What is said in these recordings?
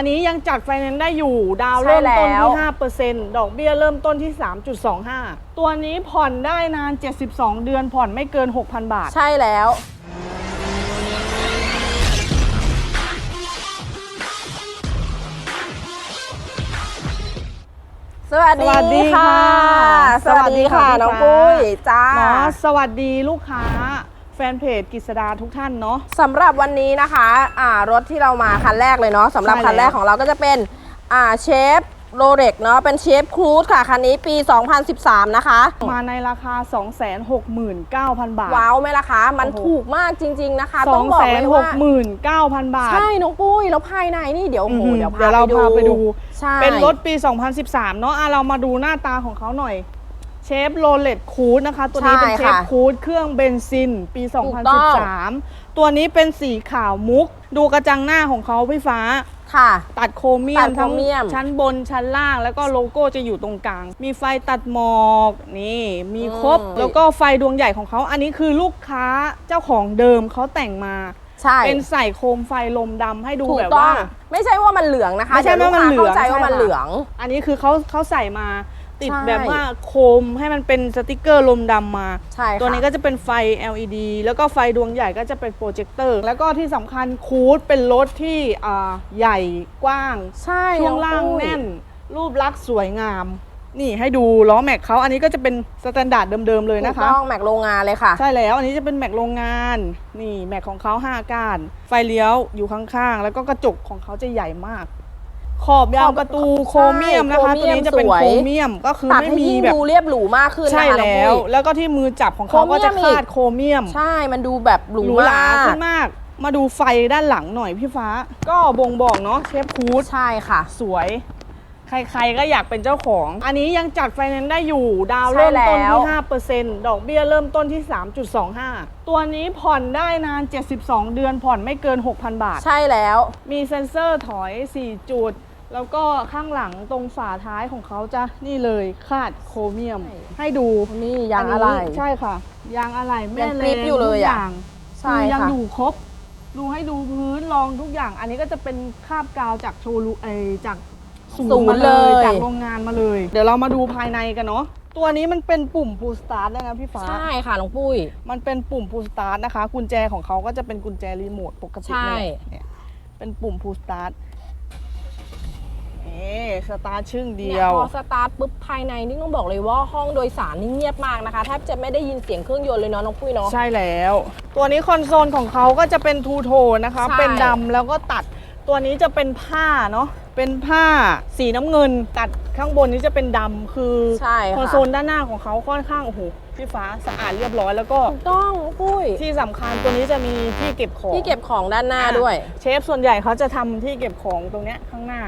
อันนี้ยังจัดไฟแนนซ์ได้อยู่ ดาวน์ใช่เริ่มต้นแล้ว ที่5%ดอกเบี้ยเริ่มต้นที่ 3.25 ตัวนี้ผ่อนได้นาน 72 เดือนผ่อนไม่เกิน 6,000 บาท ใช่แล้ว สวัสสวัสดีดีค่ะ ค่ะสวัสดีค่ะ สวัสดีค่ะ น้องพี่ฟ้าปุ้ยจ้า เนาะสวัสดีลูกค้าแฟนเพจกิษดาทุกท่านเนาะ สำหรับวันนี้นะคะอ่ารถที่เรามาคันแรกเลยเนาะสำหรับใช่คันแรกแล้ว ของเราก็จะเป็นอ่าเชฟโรเล็กเนาะเป็นเชฟครูซค่ะ คันนี้ปี 2013 นะคะ มาในราคา 269,000 บาท ว้าวไหมล่ะคะ มันโอ้โห ถูกมากจริง ๆนะคะ ต้องบอกเลยว่า 269,000 บาท ใช่น้องปุ้ย แล้วภายในนี่เดี๋ยวโอ้โหอือหือเดี๋ยวเดี๋ยวเราพาไปดู ใช่เป็นรถปี 2013 เนาะอะเรามาดูหน้าตาของเขาหน่อย เชฟโรเลตคูดนะคะ ตัวนี้เป็นเชฟคูดเครื่องเบนซิน ปี 2013 ตัวนี้เป็นสีขาวมุก ดูกระจังหน้าของเขาพี่ฟ้าค่ะ ตัดโครเมียตัมดโครทั้งเมียมชั้นบนชั้นล่าง แล้วก็โลโก้จะอยู่ตรงกลาง มีไฟตัดหมอกนี่มีครบ แล้วก็ไฟดวงใหญ่ของเขาอันนี้คือลูกค้าเจ้าของเดิมเขาแต่งมาใช่เป็นใส่โคมไฟลมดำให้ดูถูกแบบต้อว่างไม่ใช่ว่ามันเหลืองนะคะไม่ใช่ดี๋ยว่ามันเหลืองเข้าใจว่ามันใช่ค่ะเหลือง อันนี้คือเขาเขาใส่มา ติดใช่ แบบว่าโคมให้มันเป็นสติกเกอร์ลมดำมา ใช่ค่ะตัวนี้ก็จะเป็นไฟ LED แล้วก็ไฟดวงใหญ่ก็จะเป็นโปรเจคเตอร์ แล้วก็ที่สำคัญคูดเป็นรถที่อ่าใหญ่กว้าง ใช่ช่วงล่างองปุ้ยแน่น รูปลักษณ์สวยงาม นี่ให้ดูล้อแม็กเขาอันนี้ก็จะเป็นสแตนดาร์ดเดิมๆเลยถูนะกคะ ต้องแม็กโรงงานเลยค่ะ ใช่แล้วอันนี้จะเป็นแม็กโรงงาน นี่แม็กของเขา5ก้าน ไฟเลี้ยวอยู่ข้างๆ แล้วก็กระจกของเขาจะใหญ่มาก ขอบยางประตูใช่โครเมียมนะคะโครเมีตัวยมนี้จะเป็นสวยโครเมียมก็คือตัดไม่ให้มียิ่งแบบ ดูเรียบหรูมากขึ้นนะคะใช่น้องแล้วปุ้ยแล้วก็ที่มือจับของเขาก็จะโครเมียมอีกคาดโครเมียมใช่มันดูแบบหรูหรูหรามาขึ้กนมาก มาดูไฟด้านหลังหน่อยพี่ฟ้า ก็บ่งบอกเนาะเชฟคูดใช่ค่ะ สวย ใครๆก็อยากเป็นเจ้าของ อันนี้ยังจัดไฟแนนซ์ได้อยู่ ดาวน์ใช่เริ่มต้นแล้วที่5%ดอกเบี้ยเริ่มต้นที่ 3.25 ตัวนี้ผ่อนได้นาน 72 เดือนผ่อนไม่เกิน 6,000 บาท ใช่แล้ว มีเซ็นเซอร์ถอย 4 จุด แล้วก็ข้างหลังตรงฝาท้ายของเขาจะนี่เลยคาดโครเมียมใช่ให้ดูนี่ยางอะไรนนี้ใช่ค่ะ ยางอะไรแม่ยังเลกริ๊บอยู่เลยทุกอะอย่างใช่คือยังค่ะอยู่ครบ ดูให้ดูพื้นรองทุกอย่าง อันนี้ก็จะเป็นคราบกาวจากโชว์รูเอยจากศูนศูย์นย์มาเลเลยยจากโรงงานมาเลย เดี๋ยวเรามาดูภายในกันเนาะตัวนี้มันเป็นปุ่ม pull start ด้วยนะพี่ฟ้า ใช่ค่ะน้องปุ้ย มันเป็นปุ่ม pull start นะคะ กุญแจของเขาก็จะเป็นกุญแจรีโมทปกติใช่เลยเนี่ยเป็นปุ่ม pull start เอ๊สตาร์ทชึ่งเดีเนี่ยยว พอสตาร์ทปุ๊บภายในนี่ต้องบอกเลยว่าห้องโดยสารนี่เงียบมากนะคะแทบจะไม่ได้ยินเสียงเครื่องยนต์เลยเนาะน้องปุ้ยเนาะ ใช่แล้ว ตัวนี้คอนโซลของเขาก็จะเป็นทูโทนนะคะ ใช่ เป็นดำแล้วก็ตัด ตัวนี้จะเป็นผ้าเนาะเป็นผ้าสีน้ำเงิน ตัดข้างบนนี้จะเป็นดำคือใช่ค่ะคอนโซลด้านหน้าของเขาค่อนข้างโอ้โหพี่ฟ้าสะอาดเรียบร้อยแล้วก็ถูกต้องน้องปุ้ยที่สำคัญตัวนี้จะมีที่เก็บของที่เก็บของด้านหน้าด้วย เชฟส่วนใหญ่เขาจะทำที่เก็บของตรงเนี้ยข้างหน้า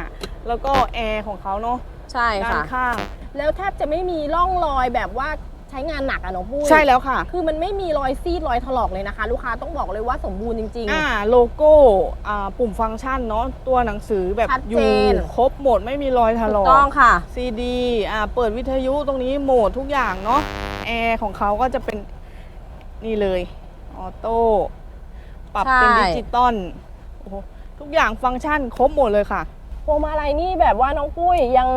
แล้วก็แอร์ของเขาเนาะใช่ด้านค่ะข้างแล้วแทบจะไม่มีร่องรอยแบบว่า ใช้งานหนักอะน้องปุ้ยใช่แล้วค่ะ คือมันไม่มีรอยซีดรอยถลอกเลยนะคะ ลูกค้าต้องบอกเลยว่าสมบูรณ์จริงอ่าโลโก้อ่าปุ่มฟังก์ชันเนาะตัวหนังสือแบบชัดอเจยู่น ครบหมดไม่มีรอยถๆลถูอกก ต้องค่ะ ซีดีอ่าเปิดวิทยุตรงนี้โหมดทุกอย่างเนาะแอร์ของเขาก็จะเป็นนี่เลยออโต้ปรับเป็นใช่ ดิจิตอลโอ้โหทุกอย่างฟังก์ชันครบหมดเลยค่ะ พวงมาลัยนี่แบบว่าน้องปุ้ยยัง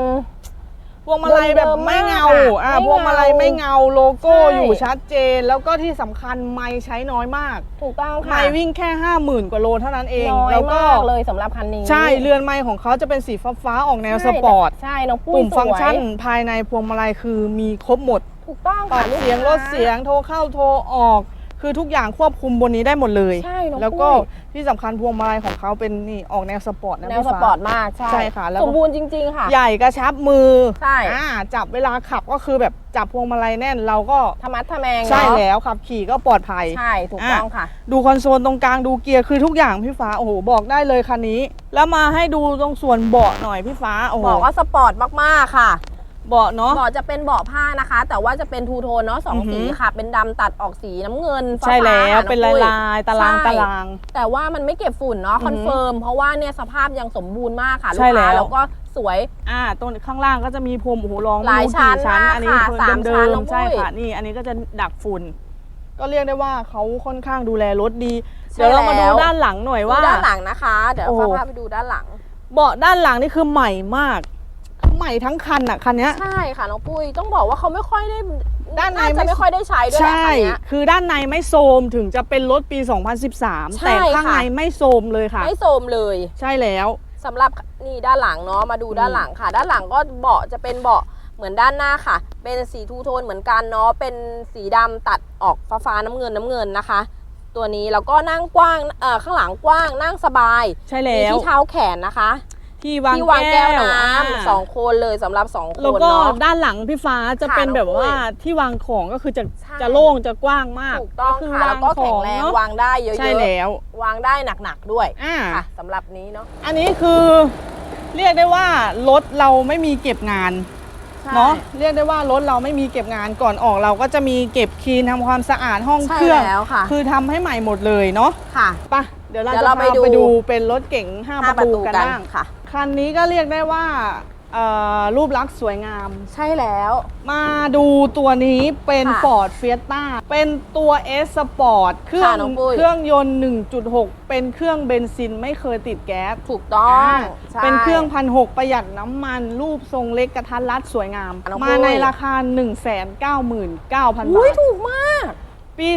พวงมาลัยแบบเดิมๆไม่เงามากอะอ่าไม่พวงมาลัยเงาไม่เงาโลโก้ใช่อยู่ชัดเจน แล้วก็ที่สำคัญไม้ใช้น้อยมาก ถูกต้องค่ะไม้วิ่งแค่ 50,000 กว่าโลเท่านั้นเองน้อยแล้วก็มากเลยสำหรับคันนี้ ใช่เรือนไม้ของเขาจะเป็นสีฟ้าๆออกแนวสใช่ปอร์ตใช่น้องปุ้ยปุ่มสวยฟังก์ชันภายในพวงมาลัยคือมีครบหมดถูกต้องปรัค่ะบลูกเสียงลดค้าเสียงโทรเข้าโทรออก คือทุกอย่างควบคุมบนนี้ได้หมดเลย ใช่น้องแล้วก็ปุ้ยที่สำคัญพวงมาลัยของเขาเป็นนี่ออกแนวสปอร์ตนะแนวพี่สฟ้าปอร์ตมากใช่ใช่ค่ะแล้วก็ สมบูรณ์จริง ๆ ค่ะ ใหญ่กระชับมือใช่ อ่าจับเวลาขับก็คือแบบจับพวงมาลัยแน่นเราก็ธรรมัดทะแมงใช่เนาะแล้วขับขี่ก็ปลอดภัย ใช่ถูกต้องค่ะ ดูคอนโซลตรงกลางดูเกียร์คือทุกอย่างพี่ฟ้าโอ้โหบอกได้เลยคันนี้ แล้วมาให้ดูตรงส่วนเบาะหน่อยพี่ฟ้าโอ้โหบอกว่าสปอร์ตมาก ๆ ค่ะ เบาะเนาะ เบาะจะเป็นเบาะผ้านะคะ แต่ว่าจะเป็นทูโทนเนาะสองอือหือสีค่ะ เป็นดำตัดออกสีน้ำเงินฟ้าใช่แล้วๆค่ะเป็นองลายปุ้ลายๆตารางใช่ตาราง แต่ว่ามันไม่เก็บฝุ่นเนาะอือหือคอนเฟิร์มเพราะว่าเนี่ยสภาพยังสมบูรณ์มากค่ะลูใช่กแล้ค้าวแล้วก็สวย อ่าตรงข้างล่างก็จะมีพรมโอ้โหรองหลายไม่รู้ชั้นกี่ชั้นมากอันนี้ค่ะคือสามเดิชั้นมน้องๆใช่ปุ้ยค่ะนี่ อันนี้ก็จะดักฝุ่น ก็เรียกได้ว่าเขาค่อนข้างดูแลรถดีใช่เดี๋ยวเรามาดูแล้วด้านหลังหน่อยดูว่า ด้านหลังนะคะ เดี๋ยวโอ้ฟ้าพาไปดูด้านหลัง เบาะด้านหลังนี่คือใหม่มากคือ ใหม่ทั้งคันอะคันเนี้ย ใช่ค่ะน้องปุ้ยต้องบอกว่าเขาไม่ค่อยได้ด้านในจะไม่ไม่ค่อยได้ใช้ด้วยแหละใช่คันเนี้ย คือด้านในไม่โทรมถึงจะเป็นรถปี 2013 ใช่แต่ข้างค่ะ ในไม่โทรมเลยค่ะ ไม่โสมเลยใช่แล้ว สำหรับนี่ด้านหลังเนาะมาดูด้านหลังค่ะ ด้านหลังก็เบาะจะเป็นเบาะเหมือนด้านหน้าค่ะ เป็นสีทูโทนเหมือนกันเนาะเป็นสีดำตัดออกฟ้าฟ้าๆน้ำเงินน้ำเงินนะคะ ตัวนี้แล้วก็นั่งกว้างเอ่อข้างหลังกว้างนั่งสบาย ใช่มีแล้วที่เท้าแขนนะคะ ที่วางที่วางแก้วน้อ่าำสองคนเลยสำหรับสองคแล้วนก็เนาะ ด้านหลังพี่ฟ้าจะค่ะเป็นแบบน้องปุ้ยว่าที่วางของก็คือจะใช่ จะโล่งจะกว้างมากถูกต้องคืค่ะแล้วก็แข็งแรงเนอะวางได้เยอะใช่แล้ว ๆวางได้หนักๆด้วยอ่า ค่ะสำหรับนี้เนาะอันนี้คือเรียกได้ว่ารถเราไม่มีเก็บงานใช่เนาะเรียกได้ว่ารถเราไม่มีเก็บงานก่อนออกเราก็จะมีเก็บคลีนทำความสะอาดห้องใช่เครื่องแล้วค่ะคือทำให้ใหม่หมดเลยเนาะค่ะ ไปะเดี๋ยวเราเดี๋ยวจะเราพาไปดู ไปดูเป็นรถเก๋ง5ห้าปประระตูตูกันกันบ้างค่ะ คันนี้ก็เรียกได้ว่าเอ่อรูปลักษณ์สวยงาม ใช่แล้ว มาดูตัวนี้เป็น ค่ะ Ford Fiesta เป็นตัว S Sport เครื่องค่ะน้องปุ้ย เครื่องยนต์ 1.6 เป็นเครื่องเบนซินไม่เคยติดแก๊สถูกต้องอ่าใช่ เป็นเครื่องพันหกประหยัดน้ำมันรูปทรงเล็กกระทัดรัดสวยงาม น้องมาปุ้ยในราคา 1 9 9 0 0 0 บาอุ้ยท ถูกมาก ปี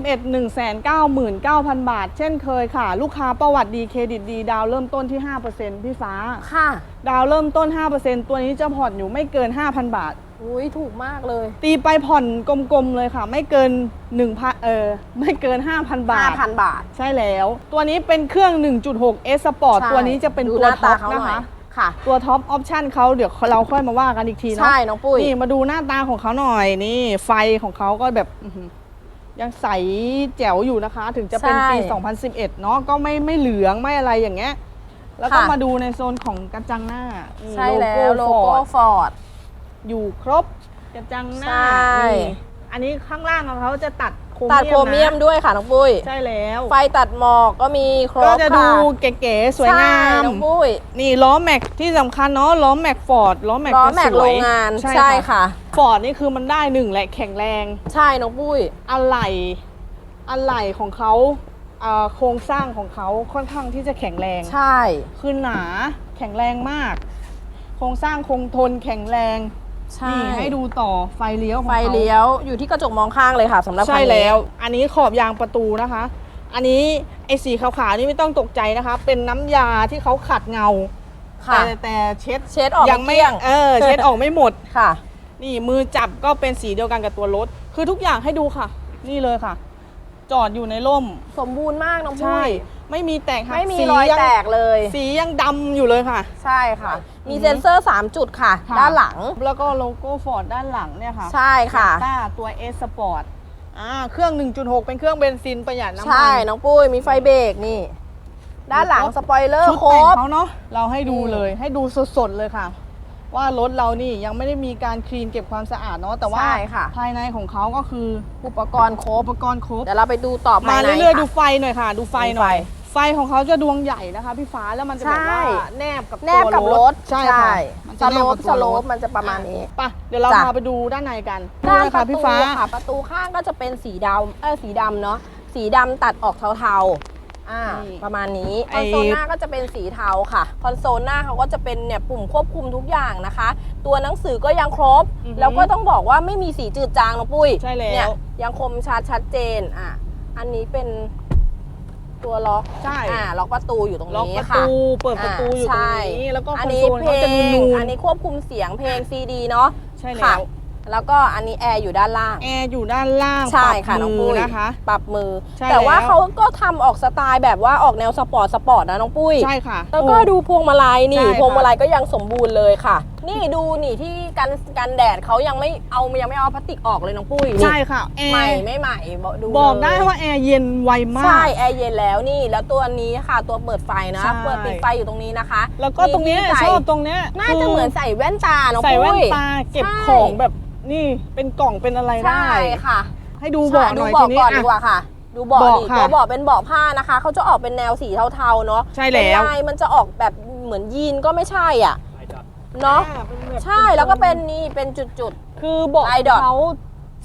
2011 199,000 บาท เช่นเคยค่ะ ลูกค้าประวัติดีเครดิตดี ดาวเริ่มต้นที่ 5%พี่ฟ้า ค่ะ ดาวเริ่มต้น 5%ตัวนี้จะผ่อนอยู่ไม่เกิน 5,000 บาท อุ้ยถูกมากเลยตีไปผ่อนกลมๆเลยค่ะ ไม่เกิน1,000เออไม่เกิน 5,000 บาท 5,000 บาท ใช่แล้ว ตัวนี้เป็นเครื่อง 1.6 S Sport ใช่ตัวนี้จะเป็นดูตัวหน้าท็ตาอปเขาหนะน่อย คะ ค่ะ ตัวท็อปออปชันเขาเดี๋ยวเราค่อยมาว่ากันอีกทีเนาะใช่น้องปุ้ย นี่มาดูหน้าตาของเขาหน่อยนี่ ไฟของเขาก็แบบอื้อหือ ยังใสแจ๋วอยู่นะคะ ถึงจะเป็นปี ใช่2011 เนาะก็ไม่ไม่เหลืองไม่อะไรอย่างเงี้ยแล้วก็ค่ะ มาดูในโซนของกระจังหน้านี่ใช่แล้วโลโลโก้โก้ฟอร์ดอยู่ครบกระจังหน้าใช่ นี่อันนี้ข้างล่างของเขาจะตัด โครตัดโครเมียมนะด้วยค่ะน้องปุ้ย ใช่แล้ว ไฟตัดหมอกก็มีครบก็จะดูค่เก๋ๆสวยงาใช่ม น้องปุ้ย นี่ล้อแม็กที่สำคัญเนาะล้อแม็กฟอร์ดล้อแม็กล้อจะแม็กสวยโรงงานใช่ใช่ค่ะค่ะ ฟอร์ดนี่คือมันได้หนึ่งแหละแข็งแรง ใช่น้องปุ้ย อะไหล่อะไหล่ของเขาเอ่อโครงสร้างของเขาค่อนข้างที่จะแข็งแรง ใช่ คือหนาแข็งแรงมาก โครงสร้างคงทนแข็งแรง ใช่นี่ให้ดูต่อไฟเลี้ยวของไฟเขาเลี้ยวอยู่ที่กระจกมองข้างเลยค่ะสำหรับใช่คันนี้แล้ว อันนี้ขอบยางประตูนะคะ อันนี้ไอ้สีขาวๆนี่ไม่ต้องตกใจนะคะ เป็นน้ำยาที่เขาขัดเงาค่ะ แต่แต่เช็ดเช็ดออกยังไม่เกลี้ยง เออเช็ดออกไม่หมด ค่ะ นี่มือจับก็เป็นสีเดียวกันกับตัวรถ คือทุกอย่างให้ดูค่ะ นี่เลยค่ะ จอดอยู่ในร่ม สมบูรณ์มากน้องปุ้ใช่ยไม่มีแตกหักไม่มีสีรอยงแตกเลย สียังดำอยู่เลยค่ะ ใช่ค่ะ มีอือฮึเซ็นเซอร์ 3 จุดค่ะ ค่ะ ด้านหลัง แล้วก็โลโก้ฟอร์ดด้านหลังเนี่ยค่ะใช่ค่ะ ต้าตัว S Sport อ่าเครื่อง 1.6 เป็นเครื่องเบนซินประหยัดน้ำมันใช่น้องปุ้ย มีไฟเบรกนี่ ด้านหลังสปอยเลอร์ชุดครแต่งบ เขาเนาะเราให้ดูนี่เลยให้ดูสดๆเลยค่ะ ว่ารถเรานี่ยังไม่ได้มีการคลีนเก็บความสะอาดเนาะแต่ว่าใช่ค่ะ ภายในของเขาก็คืออุปกรณ์ครบอุปกรณ์ครบเดี๋ยวเราไปดูต่อมาภายในเรื่อยๆดูค่ะไฟหน่อยค่ะ ดูไฟหน่อยดูไฟไฟของเขาจะดวงใหญ่นะคะพี่ฟ้าแล้วมันจะแบบว่าใช่แนบกับแนบกับตัวรถใช่ค่ะมันสจะแนโลบปกับสตัวโลรปถมันจะประมาณนี้ ไปเดี๋ยวเราจ้ะ พาไปดูด้านในกันด้านเลยปค่ะระตูพี่ฟ้า ค่ะประตูข้างก็จะเป็นสีดำเออสีดำเนาะสีดำตัดออกเทาๆ อ่านี่ประมาณนี้คไอ้ อนโซลหน้าก็จะเป็นสีเทาค่ะคอนโซลหน้าเขาก็จะเป็นเนี่ยปุ่มควบคุมทุกอย่างนะคะ ตัวหนังสือก็ยังครบ อือหือแล้วก็ต้องบอกว่าไม่มีสีจืดจางน้องปุ้ยใช่แล้ว เนี่ยยังคมชัดชัดเจนอะอันนี้เป็นตัวล็อกใช่อ่าล็อกประตูอยู่ตรงล็อกนี้ประค่ะ ตูเปิดประตูอยู่ตรงใช่นี้ แล้วก็คอัอนนนี้โซลเพลเขาจะงนูนอันนี้ควบคุมเสียงเพลงซีดีเนาะ ๆใช่ค่ะแล้ว แล้วก็อันนี้แอร์อยู่ด้านล่าง แอร์อยู่ด้านล่างใช่ปรับค่ะน้องมืปุ้ยนะคะ ปรับมือใช่แต่ว่าแล้วเขาก็ทำออกสไตล์แบบว่าออกแนวสปอร์ตสปอร์ตนะน้องปุ้ย ใช่ค่ะ แล้วก็โอ้ดูพวงมาลัยนี่ใช่ค่ะพวงมาลัยก็ยังสมบูรณ์เลยค่ะ นี่ดูนี่ที่กันกันแดดเขายังไม่เอายังไม่เอาพลาสติกออกเลยน้องปุ้ยนี่ใช่ค่ะแอใหม่ร์ไม่ใหม่บอกดูบอกเลยได้ว่าแอร์เย็นไวมาก ใช่แอร์เย็นแล้วนี่แล้วตัวนี้ค่ะตัวเปิดไฟนะใช่เปิดปิดไฟอยู่ตรงนี้นะคะ แล้วก็ตรงเนี้ยมีที่ชใส่อบตรงเนี้ยน่าจะเหมือนใส่แว่นตาน้องใส่แว่นปุ้ยตาเก็บใช่ของแบบ นี่เป็นกล่องเป็นอะไรได้ ใช่ค่ะให้ดูเบาะหน่อยดูทีเบาะนี้ก่อนอะดีกว่าค่ะ ดูเบาะเบาะดิค่ะตัวเบาะเป็นเบาะผ้านะคะ เขาจะออกเป็นแนวสีเทาๆเนาะใช่แล้ว เป็นลายมันจะออกแบบเหมือนยีนก็ไม่ใช่อะเนาะ อ่เป็นแบบใช่แล้วก็เป็นนี่เป็นจุด คือเบาะลายดอทเขา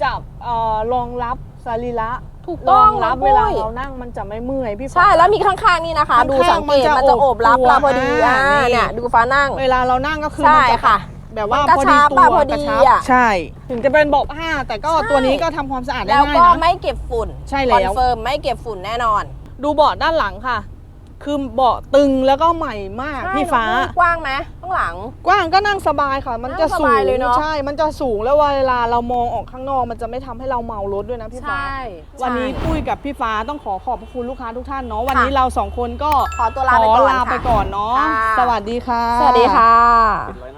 จับเอ่อรองรับสรีระถูกรต้อองงรับนะเวลาปุ้ยเรานั่งมันจะไม่เมื่อยพี่ฟ้า ใช่แล้วมีข้างๆนี่นะคะข้างๆดูสังเกตมัมันนจะจะโอบรับโอบเราพอดี ตัวอ่าอ่านี่ เนี่ยดูฟ้านั่ง เวลาเรานั่งก็คือใช่มันจะค่ะ แบบว่ามันกระพอชัดีบตัวอะพอดีกระชับอะ ใช่ ถึงจะเป็นเบอกผ้าแต่ก็ใช่ ตัวนี้ก็ทำความสะอาดได้แล้วง่ายก็นะ ไม่เก็บฝุ่นใช่แล้ว คอนเฟิร์มไม่เก็บฝุ่นแน่นอนดูเบาะด้านหลังค่ะ คือเบาะตึงแล้วก็ใหม่มากใช่พี่ฟ้าน้องปุ้ยกว้างไหมข้างหลัง กว้างก็นั่งสบายค่ะ มันจะนั่งสสูบางยเลยเนอะ ใช่ มันจะสูงแล้วเวลาเรามองออกข้างนอก มันจะไม่ทำให้เราเมารถด้วยนะพี่ฟ้า วันนี้ปุ้ยกับพี่ฟ้าต้องขอขอบพระคุณลูกค้าทุกท่านเนาะวันนี้เราสองคนก็ขอตัวลาไปขอก่อนลาไปค่ะก่อนเนาะค่ะ สวัสดีค่ะ สวัสดีค่ะร้อยหน้า